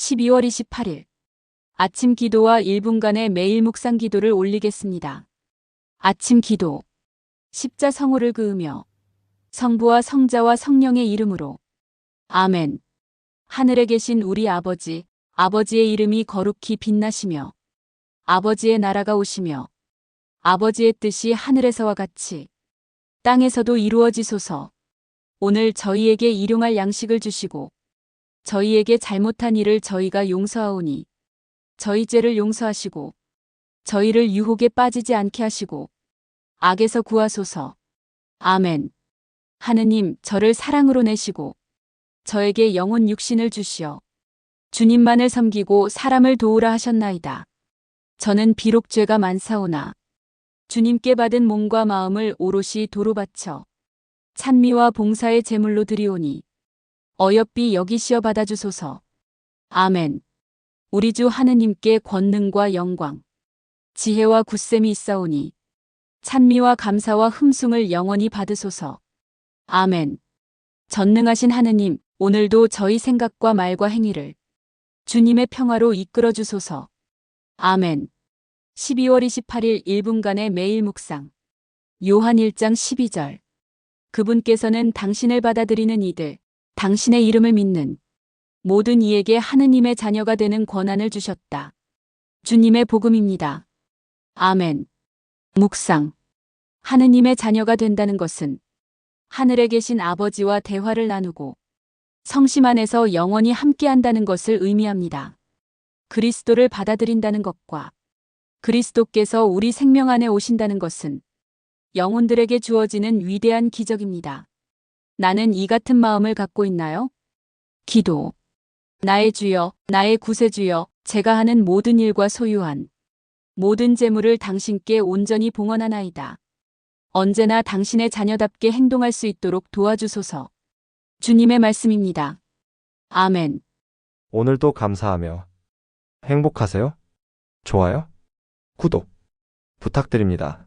12월 28일. 아침 기도와 1분간의 매일 묵상 기도를 올리겠습니다. 아침 기도. 십자 성호를 그으며 성부와 성자와 성령의 이름으로. 아멘. 하늘에 계신 우리 아버지 아버지의 이름이 거룩히 빛나시며 아버지의 나라가 오시며 아버지의 뜻이 하늘에서와 같이 땅에서도 이루어지소서. 오늘 저희에게 일용할 양식을 주시고 저희에게 잘못한 일을 저희가 용서하오니 저희 죄를 용서하시고 저희를 유혹에 빠지지 않게 하시고 악에서 구하소서. 아멘. 하느님, 저를 사랑으로 내시고 저에게 영혼 육신을 주시어 주님만을 섬기고 사람을 도우라 하셨나이다. 저는 비록 죄가 많사오나 주님께 받은 몸과 마음을 오롯이 도로 바쳐 찬미와 봉사의 제물로 드리오니 어여삐 여기시어 받아주소서. 아멘. 우리 주 하느님께 권능과 영광, 지혜와 굳셈이 있사오니 찬미와 감사와 흠숭을 영원히 받으소서. 아멘. 전능하신 하느님, 오늘도 저희 생각과 말과 행위를 주님의 평화로 이끌어 주소서. 아멘. 12월 28일 1분간의 매일 묵상. 요한 1장 12절. 그분께서는 당신을 받아들이는 이들, 당신의 이름을 믿는 모든 이에게 하느님의 자녀가 되는 권한을 주셨다. 주님의 복음입니다. 아멘. 묵상. 하느님의 자녀가 된다는 것은 하늘에 계신 아버지와 대화를 나누고 성심 안에서 영원히 함께한다는 것을 의미합니다. 그리스도를 받아들인다는 것과 그리스도께서 우리 생명 안에 오신다는 것은 영혼들에게 주어지는 위대한 기적입니다. 나는 이 같은 마음을 갖고 있나요? 기도. 나의 주여, 나의 구세주여, 제가 하는 모든 일과 소유한 모든 재물을 당신께 온전히 봉헌하나이다. 언제나 당신의 자녀답게 행동할 수 있도록 도와주소서. 주님의 말씀입니다. 아멘. 오늘도 감사하며 행복하세요? 좋아요? 구독 부탁드립니다.